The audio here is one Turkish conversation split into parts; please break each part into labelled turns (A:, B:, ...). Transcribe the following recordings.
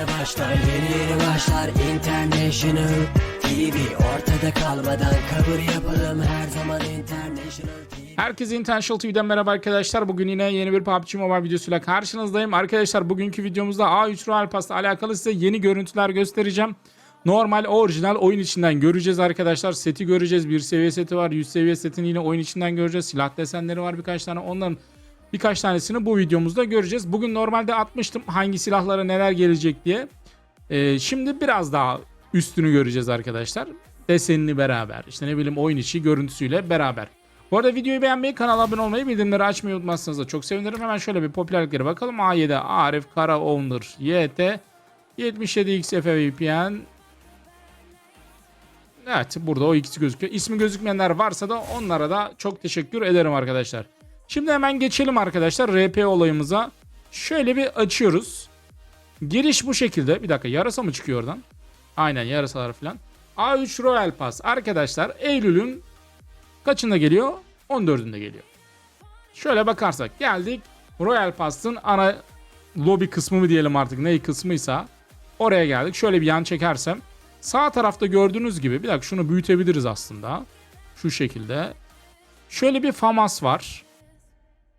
A: yeni başlar Yeni yeni başlar International TV Ortada kalmadan kabul yapalım Her zaman International TV
B: Herkese International TV'den merhaba arkadaşlar. Bugün yine yeni bir PUBG Mobile videosuyla karşınızdayım. Arkadaşlar bugünkü videomuzda A3 Royal Pass'la alakalı size yeni görüntüler göstereceğim. Normal orijinal oyun içinden göreceğiz arkadaşlar. Seti göreceğiz. Bir seviye seti var. 100 seviye setini yine oyun içinden göreceğiz. Silah desenleri var birkaç tane. Onların birkaç tanesini bu videomuzda göreceğiz. Bugün normalde atmıştım hangi silahlara neler gelecek diye. Ee, şimdi biraz daha üstünü göreceğiz arkadaşlar. Desenini beraber. İşte ne bileyim oyun içi görüntüsüyle beraber. Bu arada videoyu beğenmeyi, kanala abone olmayı, bildirimleri açmayı unutmazsanız da çok sevinirim. Hemen şöyle bir popülerliklere bakalım. A7, Arif, Kara, Owner, YT, 77X, FVPN. Evet burada o ikisi gözüküyor. İsmi gözükmeyenler varsa da onlara da çok teşekkür ederim arkadaşlar. Şimdi hemen geçelim arkadaşlar RP olayımıza. Şöyle bir açıyoruz. Giriş bu şekilde. Bir dakika yarasa mı çıkıyor oradan? Aynen yarasalar falan. A3 Royal Pass arkadaşlar Eylül'ün kaçında geliyor? 14'ünde geliyor. Şöyle bakarsak geldik. Royal Pass'ın ana lobi kısmı mı diyelim artık ne kısmıysa oraya geldik. Şöyle bir yan çekersem sağ tarafta gördüğünüz gibi bir dakika şunu büyütebiliriz aslında. Şu şekilde. Şöyle bir FAMAS var.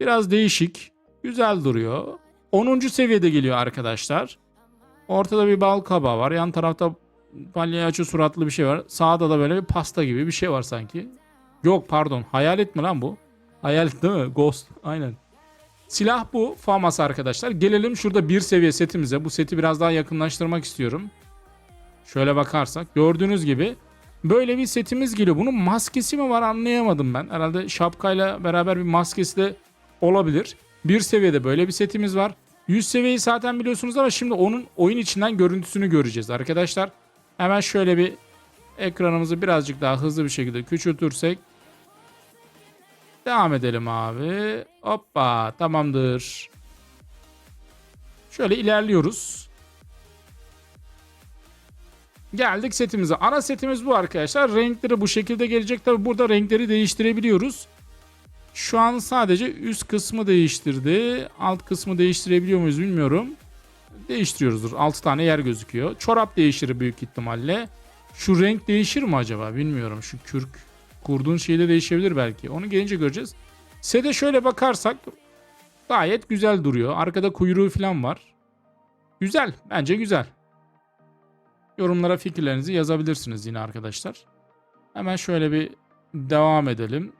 B: Biraz değişik. Güzel duruyor. 10. seviyede geliyor arkadaşlar. Ortada bir bal kabağı var. Yan tarafta palyaço suratlı bir şey var. Sağda da böyle bir pasta gibi bir şey var sanki. Yok pardon. Hayalet mi lan bu? Hayalet değil mi? Ghost. Aynen. Silah bu. Famas arkadaşlar. Gelelim şurada bir seviye setimize. Bu seti biraz daha yakınlaştırmak istiyorum. Şöyle bakarsak. Gördüğünüz gibi böyle bir setimiz geliyor. Bunun maskesi mi var anlayamadım ben. Herhalde şapkayla beraber bir maskesi de olabilir. Bir seviyede böyle bir setimiz var. 100 seviyeyi zaten biliyorsunuz ama şimdi onun oyun içinden görüntüsünü göreceğiz arkadaşlar. Hemen şöyle bir ekranımızı birazcık daha hızlı bir şekilde küçültürsek. Devam edelim abi. Hoppa tamamdır. Şöyle ilerliyoruz. Geldik setimize. Ana setimiz bu arkadaşlar. Renkleri bu şekilde gelecek. Tabi burada renkleri değiştirebiliyoruz. Şu an sadece üst kısmı değiştirdi. Alt kısmı değiştirebiliyor muyuz bilmiyorum. Değiştiriyoruzdur. 6 tane yer gözüküyor. Çorap değiştirir büyük ihtimalle. Şu renk değişir mi acaba? Bilmiyorum. Şu kürk kurduğun şeyde değişebilir belki. Onu gelince göreceğiz. Sede şöyle bakarsak gayet güzel duruyor. Arkada kuyruğu falan var. Güzel. Bence güzel. Yorumlara fikirlerinizi yazabilirsiniz yine arkadaşlar. Hemen şöyle bir devam edelim.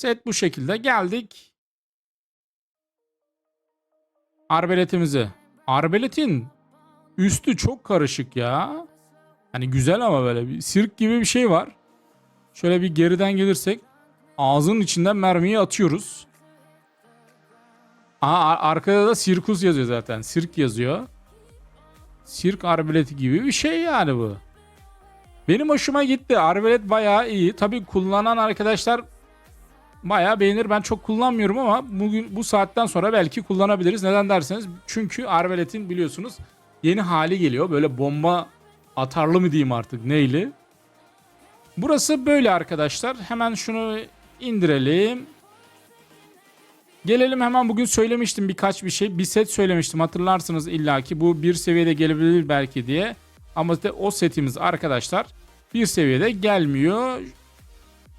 B: Set bu şekilde. Geldik. Arbeletimize. Arbeletin üstü çok karışık ya. Hani güzel ama böyle bir sirk gibi bir şey var. Şöyle bir geriden gelirsek ağzının içinden mermiyi atıyoruz. Aa, ar- arkada da sirkus yazıyor zaten. Sirk yazıyor. Sirk arbeleti gibi bir şey yani bu. Benim hoşuma gitti. Arbelet bayağı iyi. Tabii kullanan arkadaşlar bayağı beğenir. Ben çok kullanmıyorum ama bugün bu saatten sonra belki kullanabiliriz. Neden derseniz çünkü arbeletin biliyorsunuz yeni hali geliyor. Böyle bomba atarlı mı diyeyim artık neyli. Burası böyle arkadaşlar. Hemen şunu indirelim. Gelelim hemen bugün söylemiştim birkaç bir şey. Bir set söylemiştim hatırlarsınız illaki. Bu bir seviyede gelebilir belki diye. Ama işte o setimiz arkadaşlar bir seviyede gelmiyor.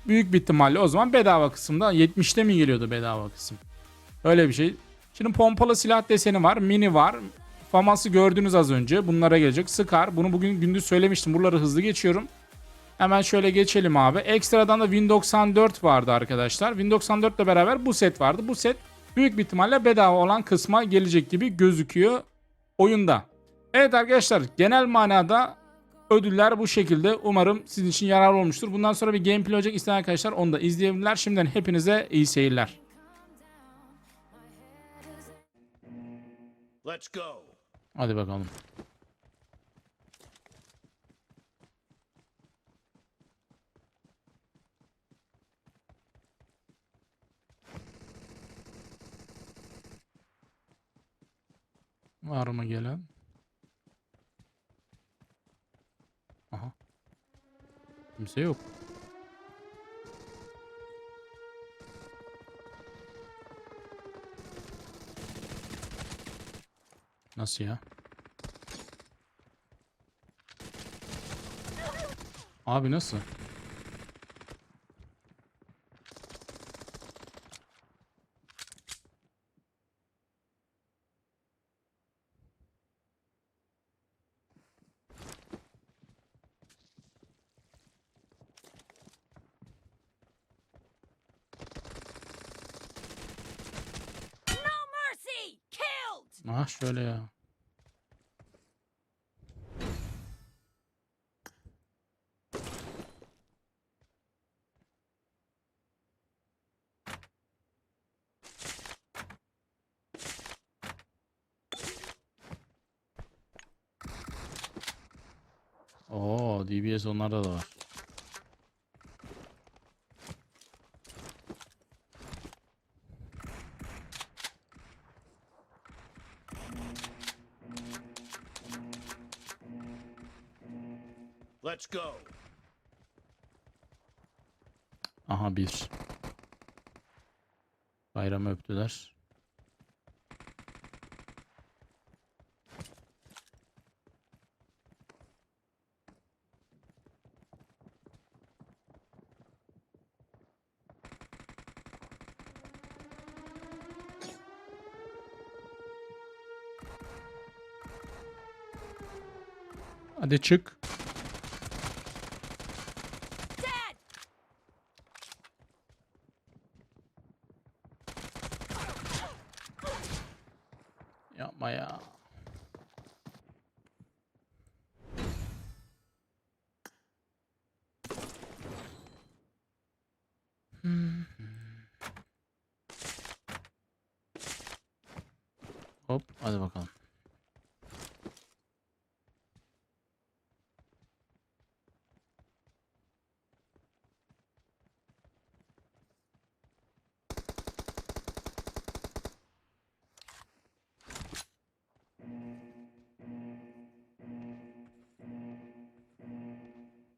B: Büyük bir ihtimalle o zaman bedava kısımda 70'te mi geliyordu bedava kısım? Öyle bir şey. Şimdi pompalı silah deseni var. Mini var. Faması gördünüz az önce. Bunlara gelecek. Scar. Bunu bugün gündüz söylemiştim. Buraları hızlı geçiyorum. Hemen şöyle geçelim abi. Ekstradan da Win 94 vardı arkadaşlar. Win 94 ile beraber bu set vardı. Bu set büyük bir ihtimalle bedava olan kısma gelecek gibi gözüküyor oyunda. Evet arkadaşlar genel manada ödüller bu şekilde. Umarım sizin için yararlı olmuştur. Bundan sonra bir gameplay olacak isteyen arkadaşlar onu da izleyebilirler. Şimdiden hepinize iyi seyirler.
C: Let's go.
B: Hadi bakalım. Var mı gelen? Kimse yok.
D: Nasıl ya? Abi nasıl? Ah şöyle ya. Oo, DBS onlarda da var.
E: Let's go.
D: Aha bir. Bayramı öptüler. Hadi çık. Yapma ya. Hop hadi bakalım.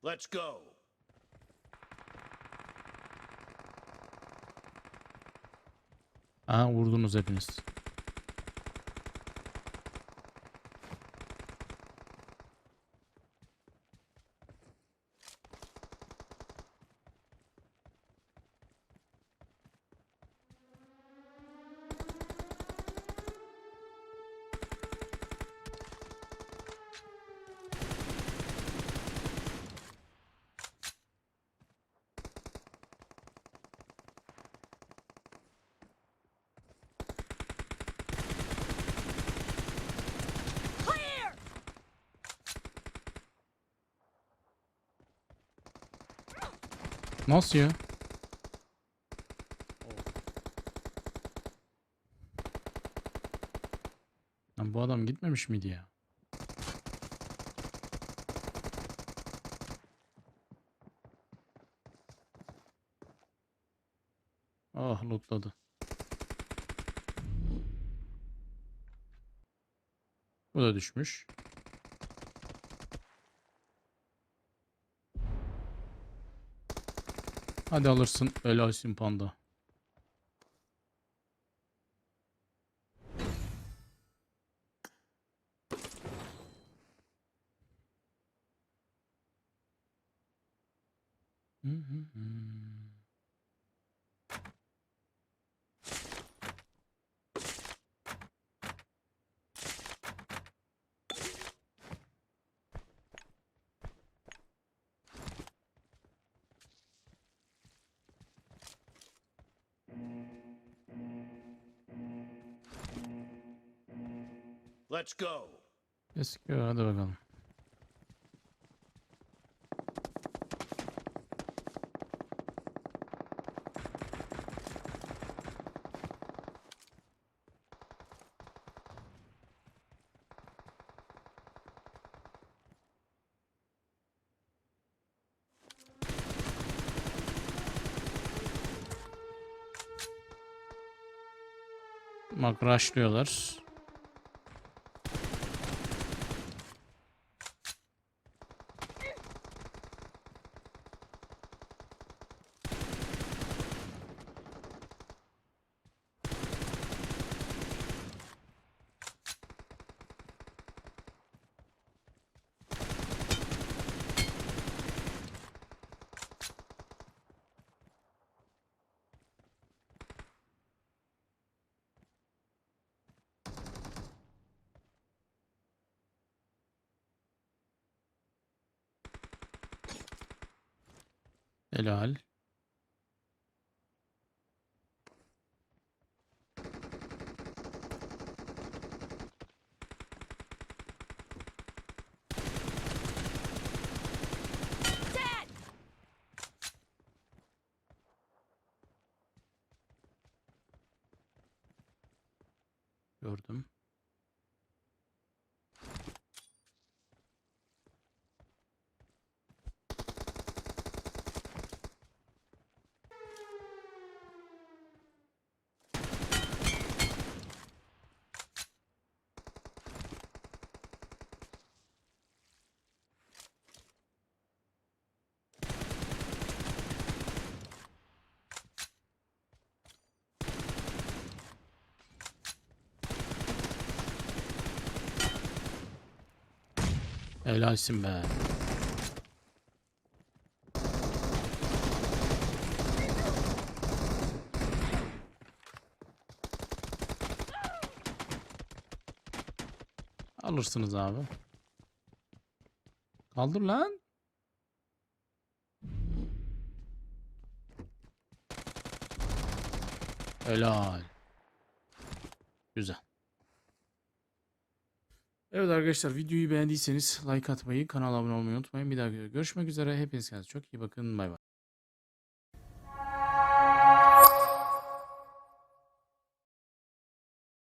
E: Let's go.
D: Aha vurdunuz hepiniz. Nasıl ya? Lan bu adam gitmemiş miydi ya? Ah lootladı. Bu da düşmüş. Hadi alırsın helalsin panda.
E: Let's go.
D: Let's go hadi bakalım. Bak. Helal. Helalsin be. Alırsınız abi. Kaldır lan. Helal. Güzel. Evet arkadaşlar videoyu beğendiyseniz like atmayı, kanala abone olmayı unutmayın. Bir daha görüşmek üzere. Hepiniz kendinize çok iyi bakın. Bay bay.